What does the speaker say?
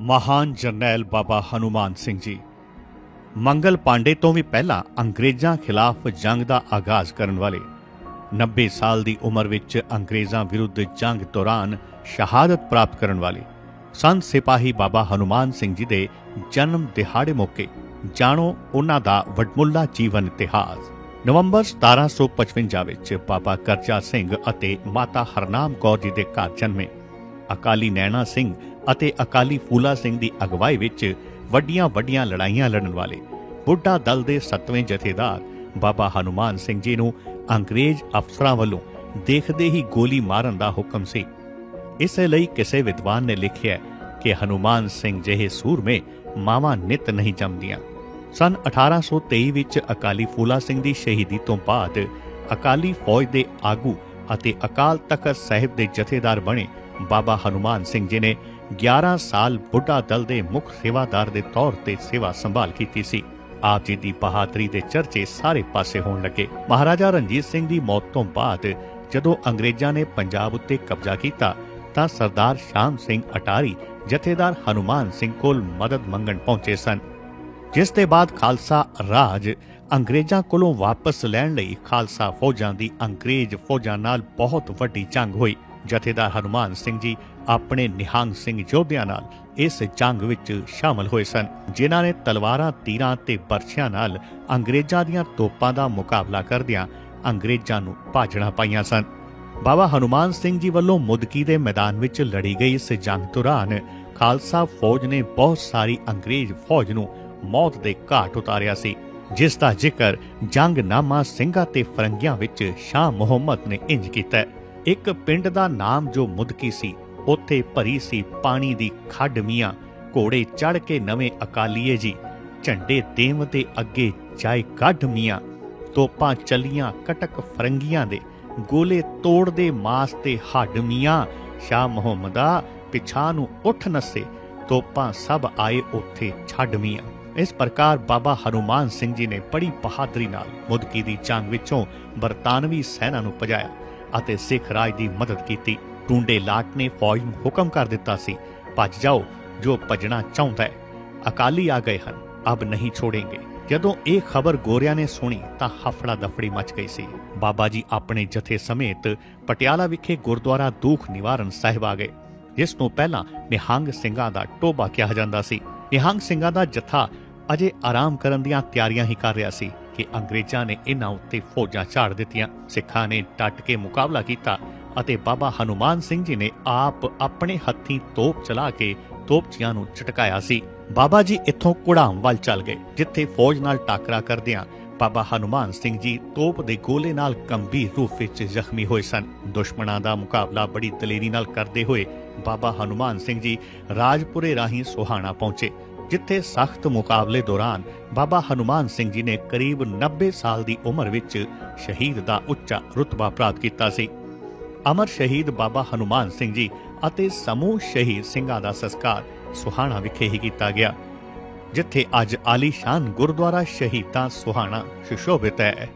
ਮਹਾਨ ਜਰਨੈਲ ਬਾਬਾ ਹਨੂਮਾਨ ਸਿੰਘ ਜੀ। ਮੰਗਲ ਪਾਂਡੇ ਤੋਂ ਵੀ ਪਹਿਲਾਂ ਅੰਗਰੇਜ਼ਾਂ ਖਿਲਾਫ ਜੰਗ ਦਾ ਆਗਾਜ਼ ਕਰਨ ਵਾਲੇ 90 ਸਾਲ ਦੀ ਉਮਰ ਵਿੱਚ ਅੰਗਰੇਜ਼ਾਂ ਵਿਰੁੱਧ ਜੰਗ ਦੌਰਾਨ ਸ਼ਹਾਦਤ ਪ੍ਰਾਪਤ ਕਰਨ ਵਾਲੇ ਸੰਤ ਸਿਪਾਹੀ ਬਾਬਾ ਹਨੂਮਾਨ ਸਿੰਘ ਜੀ ਦੇ ਜਨਮ ਦਿਹਾੜੇ ਮੌਕੇ ਜਾਣੋ ਉਹਨਾਂ ਦਾ ਵਡਮੁੱਲਾ ਜੀਵਨ ਇਤਿਹਾਸ। ਨਵੰਬਰ 1755 ਵਿੱਚ ਬਾਬਾ ਕਰਜਾ ਸਿੰਘ ਅਤੇ ਮਾਤਾ ਹਰਨਾਮ ਕੌਰ ਜੀ ਦੇ ਘਰ ਜਨਮੇ ਅਕਾਲੀ ਨੈਣਾ ਸਿੰਘ ਅਤੇ ਅਕਾਲੀ ਫੂਲਾ ਸਿੰਘ ਦੀ ਅਗਵਾਈ ਵਿੱਚ ਵੱਡੀਆਂ-ਵੱਡੀਆਂ ਲੜਾਈਆਂ ਲੜਨ ਵਾਲੇ ਬੁੱਢਾ ਦਲ ਦੇ 7ਵੇਂ ਜਥੇਦਾਰ ਬਾਬਾ ਹਨੂਮਾਨ ਸਿੰਘ ਜੀ ਨੂੰ ਅੰਗਰੇਜ਼ ਅਫਸਰਾਂ ਵੱਲੋਂ ਦੇਖਦੇ ਹੀ ਗੋਲੀ ਮਾਰਨ ਦਾ ਹੁਕਮ ਸੀ। ਇਸੇ ਲਈ ਕਿਸੇ ਵਿਦਵਾਨ ਨੇ ਲਿਖਿਆ ਕਿ ਹਨੂਮਾਨ ਸਿੰਘ ਜਿਹੇ ਸੂਰਮੇ ਮਾਵਾਂ ਨਿਤ ਨਹੀਂ ਜੰਮਦੀਆਂ। ਸਨ 1823 ਵਿੱਚ ਅਕਾਲੀ ਫੂਲਾ ਸਿੰਘ ਦੀ ਸ਼ਹੀਦੀ ਤੋਂ ਬਾਅਦ ਅਕਾਲੀ ਫੌਜ ਦੇ ਆਗੂ ਅਤੇ ਅਕਾਲ ਤਖਤ ਸਾਹਿਬ ਦੇ ਜਥੇਦਾਰ ਬਣੇ ਬਾਬਾ ਹਨੂਮਾਨ ਸਿੰਘ ਜੀ ਨੇ 11 ਸਾਲ ਬੁੱਢਾ ਦਲ ਦੇ ਮੁੱਖ ਸੇਵਾਦਾਰ ਦੇ ਤੌਰ ਤੇ ਸੇਵਾ ਸੰਭਾਲ ਕੀਤੀ ਸੀ। ਆਪ ਜੀ ਦੀ ਬਹਾਦਰੀ ਦੇ ਚਰਚੇ ਸਾਰੇ ਪਾਸੇ ਹੋਣ ਲੱਗੇ। ਮਹਾਰਾਜਾ ਰਣਜੀਤ ਸਿੰਘ ਦੀ ਮੌਤ ਤੋਂ ਬਾਅਦ ਜਦੋਂ ਅੰਗਰੇਜ਼ਾਂ ਨੇ ਪੰਜਾਬ ਉੱਤੇ ਕਬਜ਼ਾ ਕੀਤਾ, ਤਾਂ ਸਰਦਾਰ ਸ਼ਾਮ ਸਿੰਘ ਅਟਾਰੀ ਜਥੇਦਾਰ ਹਨੂਮਾਨ ਸਿੰਘ ਕੋਲ ਮਦਦ ਮੰਗਣ ਪਹੁੰਚੇ ਸਨ। ਜਿਸ ਦੇ ਬਾਅਦ ਖਾਲਸਾ ਰਾਜ ਅੰਗਰੇਜ਼ਾਂ ਕੋਲੋਂ ਵਾਪਸ ਲੈਣ ਲਈ ਖਾਲਸਾ ਫੌਜਾਂ ਦੀ ਅੰਗਰੇਜ਼ ਫੌਜਾਂ ਨਾਲ ਬਹੁਤ ਵੱਡੀ ਜੰਗ ਹੋਈ। ਜਥੇਦਾਰ ਹਨੂਮਾਨ ਸਿੰਘ ਜੀ ਆਪਣੇ ਨਿਹੰਗ ਸਿੰਘ ਯੋਧਿਆਂ ਨਾਲ ਇਸ ਜੰਗ ਵਿੱਚ ਸ਼ਾਮਲ ਹੋਏ ਸਨ, ਜਿਨ੍ਹਾਂ ਨੇ ਤਲਵਾਰਾਂ, ਤੀਰਾਂ ਤੇ ਬਰਛਿਆਂ ਨਾਲ ਅੰਗਰੇਜ਼ਾਂ ਦੀਆਂ ਤੋਪਾਂ ਦਾ ਮੁਕਾਬਲਾ ਕਰਦਿਆਂ ਅੰਗਰੇਜ਼ਾਂ ਨੂੰ ਭਾਜਣਾ ਪਾਈਆਂ ਸਨ ਬਾਬਾ ਹਨੂਮਾਨ ਸਿੰਘ ਜੀ ਵੱਲੋਂ ਮੁਦਕੀ ਦੇ ਮੈਦਾਨ ਵਿੱਚ ਲੜੀ ਗਈ ਇਸ ਜੰਗ ਦੌਰਾਨ ਖਾਲਸਾ ਫੌਜ ਨੇ ਬਹੁਤ ਸਾਰੀ ਅੰਗਰੇਜ਼ ਫੌਜ ਨੂੰ ਮੌਤ ਦੇ ਘਾਟ ਉਤਾਰਿਆ ਸੀ, ਜਿਸ ਦਾ ਜ਼ਿਕਰ ਜੰਗਨਾਮਾ ਸਿੰਘਾਂ ਤੇ ਫਰੰਗੀਆਂ ਵਿੱਚ ਸ਼ਾਹ ਮੁਹੰਮਦ ਨੇ ਇੰਜ ਕੀਤਾ ਹੈ। ਇੱਕ ਪਿੰਡ ਦਾ ਨਾਮ ਜੋ ਮੁਦਕੀ ਸੀ ਉੱਥੇ ਭਰੀ ਸੀ ਪਾਣੀ ਦੀ ਖੱਡ ਮੀਆਂ, ਘੋੜੇ ਚੜ ਕੇ ਨਵੇਂ ਅਕਾਲੀਏ ਜੀ, ਝੰਡੇ ਦੇਵ ਦੇ ਅੱਗੇ ਜਾਏ ਕੱਢ ਮੀਆਂ, ਤੋਪਾਂ ਚੱਲੀਆਂ ਕਟਕ ਫਰੰਗੀਆਂ ਦੇ, ਗੋਲੇ ਤੋੜਦੇ ਮਾਸ ਤੇ ਹੱਡ ਮੀਆਂ, ਸ਼ਾਹ ਮੁਹੰਮਦਾ ਪਿਛਾ ਨੂੰ ਉੱਠ ਨਸੇ, ਤੋਪਾਂ ਸਭ ਆਏ ਉੱਥੇ ਛੱਡ ਮੀਆਂ। ਇਸ ਪ੍ਰਕਾਰ ਬਾਬਾ ਹਨੂਮਾਨ ਸਿੰਘ ਜੀ ਨੇ ਬੜੀ ਬਹਾਦਰੀ ਨਾਲ ਮੁਦਕੀ ਦੀ ਜੰਗ ਵਿੱਚੋਂ ਬਰਤਾਨਵੀ ਸੈਨਾ ਨੂੰ ਭਜਾਇਆ ਅਤੇ ਸਿੱਖ ਰਾਜ ਦੀ ਮਦਦ ਕੀਤੀ। ਟੁੰਡੇ ਲਾਟ ਨੇ ਫੌਜ ਨੂੰ ਹੁਕਮ ਕਰ ਦਿੱਤਾ ਸੀ, ਭੱਜ ਜਾਓ, ਜੋ ਭੱਜਣਾ ਚਾਹੁੰਦਾ ਹੈ। ਅਕਾਲੀ ਆ ਗਏ ਹਨ, ਅਬ ਨਹੀਂ ਛੋੜेंगे ਜਦੋਂ ਇਹ ਖਬਰ ਗੋਰਿਆਂ ਨੇ ਸੁਣੀ, ਤਾਂ ਹਫੜਾ ਦਫੜੀ ਮਚ ਗਈ ਸੀ। ਬਾਬਾ ਜੀ ਆਪਣੇ ਜਥੇ ਸਮੇਤ ਪਟਿਆਲਾ ਵਿਖੇ ਗੁਰਦੁਆਰਾ ਦੂਖ ਨਿਵਾਰਨ ਸਾਹਿਬ ਆ ਗਏ। ਜਿਸ ਨੂੰ ਪਹਿਲਾਂ ਨਿਹੰਗ ਸਿੰਘਾਂ ਦਾ ਟੋਬਾ ਕਿਹਾ ਜਾਂਦਾ ਸੀ। ਨਿਹੰਗ ਸਿੰਘਾਂ ਦਾ ਜਥਾ ਅਜੇ ਆਰਾਮ ਕਰਨ ਦੀਆਂ ਤਿਆਰੀਆਂ ਹੀ ਕਰ ਰਿਹਾ ਸੀ ਕਿ ਅੰਗਰੇਜ਼ਾਂ ਨੇ ਇਹਨਾਂ ਉੱਤੇ ਫੌਜਾਂ ਝਾੜ ਦਿੱਤੀਆਂ। ਸਿੱਖਾਂ ਨੇ ਟੱਟ ਕੇ ਮੁਕਾਬਲਾ ਕੀਤਾ। ਅਤੇ ਬਾਬਾ ਹਨੂਮਾਨ ਸਿੰਘ ਜੀ ਨੇ ਆਪ ਆਪਣੇ ਹੱਥੀਂ ਤੋਪ ਚਲਾ ਕੇ ਤੋਪਚੀਆਂ ਨੂੰ ਝਟਕਾਇਆ ਸੀ। ਬਾਬਾ ਜੀ ਇੱਥੋਂ ਕੁੜਾਮ ਵੱਲ ਚੱਲ ਗਏ, ਜਿੱਥੇ ਫੌਜ ਨਾਲ ਟਾਕਰਾ ਕਰਦਿਆਂ ਬਾਬਾ ਹਨੂਮਾਨ ਸਿੰਘ ਜੀ ਤੋਪ ਦੇ ਗੋਲੇ ਨਾਲ ਗੰਭੀਰ ਰੂਪ ਵਿੱਚ ਜ਼ਖਮੀ ਹੋਏ ਸਨ। ਦੁਸ਼ਮਣਾਂ ਦਾ ਮੁਕਾਬਲਾ ਬੜੀ ਦਲੇਰੀ ਨਾਲ ਕਰਦੇ ਹੋਏ ਬਾਬਾ ਹਨੂਮਾਨ ਸਿੰਘ ਜੀ ਰਾਜਪੁਰੇ ਰਾਹੀਂ ਸੁਹਾਣਾ ਪਹੁੰਚੇ, ਜਿੱਥੇ ਸਖਤ ਮੁਕਾਬਲੇ ਦੌਰਾਨ ਬਾਬਾ ਹਨੂਮਾਨ ਸਿੰਘ ਜੀ ਨੇ ਕਰੀਬ 90 ਸਾਲ ਦੀ ਉਮਰ ਵਿੱਚ ਸ਼ਹੀਦ ਦਾ ਉੱਚਾ ਰੁਤਬਾ ਪ੍ਰਾਪਤ ਕੀਤਾ ਸੀ। ਅਮਰ ਸ਼ਹੀਦ ਬਾਬਾ ਹਨੂਮਾਨ ਸਿੰਘ ਜੀ ਅਤੇ ਸਮੂਹ ਸ਼ਹੀਦ ਸਿੰਘਾਂ ਦਾ ਸੰਸਕਾਰ ਸੁਹਾਣਾ ਵਿਖੇ ਹੀ ਕੀਤਾ ਗਿਆ, ਜਿੱਥੇ ਅੱਜ ਆਲੀਸ਼ਾਨ ਗੁਰਦੁਆਰਾ ਸ਼ਹੀਦਾਂ ਸੁਹਾਣਾ ਸੁਸ਼ੋਭਿਤ ਹੈ।